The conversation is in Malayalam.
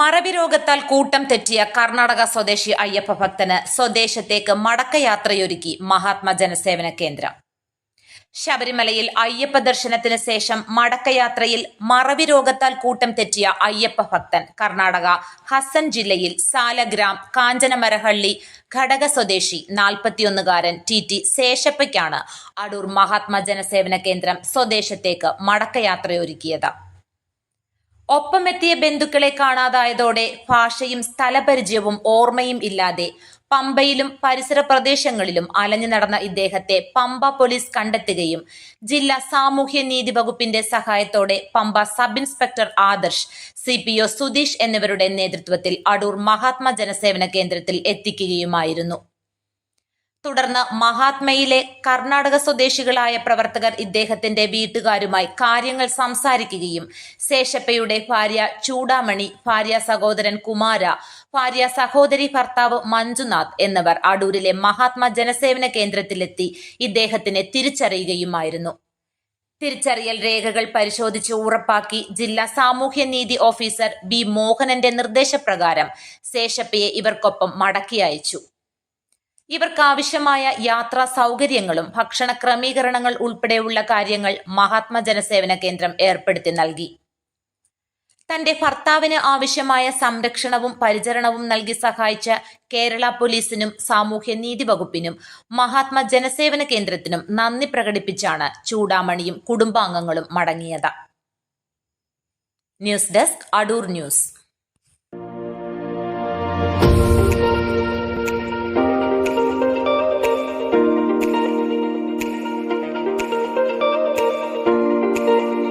മറവി രോഗത്താൽ കൂട്ടം തെറ്റിയ കർണാടക സ്വദേശി അയ്യപ്പ ഭക്തന് സ്വദേശത്തേക്ക് മടക്കയാത്രയൊരുക്കി മഹാത്മാ ജനസേവന കേന്ദ്രം. ശബരിമലയിൽ അയ്യപ്പ ദർശനത്തിന് ശേഷം മടക്കയാത്രയിൽ മറവി രോഗത്താൽ കൂട്ടം തെറ്റിയ അയ്യപ്പ ഭക്തൻ കർണാടക ഹസൻ ജില്ലയിൽ സാലഗ്രാം കാഞ്ചനമരഹള്ളി ഘടക സ്വദേശി നാൽപ്പത്തിയൊന്നുകാരൻ ടി ടി ശേഷപ്പയ്ക്കാണ് അടൂർ മഹാത്മാ ജനസേവന കേന്ദ്രം സ്വദേശത്തേക്ക് മടക്കയാത്രയൊരുക്കിയത്. ഒപ്പമെത്തിയ ബന്ധുക്കളെ കാണാതായതോടെ ഭാഷയും സ്ഥലപരിചയവും ഓർമ്മയും ഇല്ലാതെ പമ്പയിലും പരിസര പ്രദേശങ്ങളിലും അലഞ്ഞു നടന്ന ഇദ്ദേഹത്തെ പമ്പ പോലീസ് കണ്ടെത്തുകയും ജില്ലാ സാമൂഹ്യ നീതി വകുപ്പിന്റെ സഹായത്തോടെ Pamba sub inspector Adarsh C P O Sudheesh എന്നിവരുടെ നേതൃത്വത്തിൽ അടൂർ മഹാത്മാ ജനസേവന കേന്ദ്രത്തിൽ എത്തിക്കുകയുമായിരുന്നു. തുടർന്ന് മഹാത്മയിലെ കർണാടക സ്വദേശികളായ പ്രവർത്തകർ ഇദ്ദേഹത്തിന്റെ വീട്ടുകാരുമായി കാര്യങ്ങൾ സംസാരിക്കുകയും ശേഷപ്പയുടെ ഭാര്യ ചൂടാമണി ഭാര്യ സഹോദരൻ കുമാര ഭാര്യ സഹോദരി ഭർത്താവ് മഞ്ജുനാഥ് എന്നിവർ അടൂരിലെ മഹാത്മാ ജനസേവന കേന്ദ്രത്തിലെത്തി ഇദ്ദേഹത്തിനെ തിരിച്ചറിയുകയുമായിരുന്നു. തിരിച്ചറിയൽ രേഖകൾ പരിശോധിച്ച് ഉറപ്പാക്കി ജില്ലാ സാമൂഹ്യനീതി ഓഫീസർ ബി മോഹനന്റെ നിർദ്ദേശപ്രകാരം ശേഷപ്പയെ ഇവർക്കൊപ്പം മടക്കി അയച്ചു. ഇവർക്കാവശ്യമായ യാത്രാ സൗകര്യങ്ങളും ഭക്ഷണ ക്രമീകരണങ്ങൾ ഉൾപ്പെടെയുള്ള കാര്യങ്ങൾ മഹാത്മാ ജനസേവന കേന്ദ്രം ഏർപ്പെടുത്തി നൽകി. തന്റെ ഭർത്താവിന് ആവശ്യമായ സംരക്ഷണവും പരിചരണവും നൽകി സഹായിച്ച കേരള പോലീസിനും സാമൂഹ്യനീതി വകുപ്പിനും മഹാത്മാ ജനസേവന കേന്ദ്രത്തിനും നന്ദി പ്രകടിപ്പിച്ചാണ് ചൂടാമണിയും കുടുംബാംഗങ്ങളും മടങ്ങിയത്. News desk Adoor news.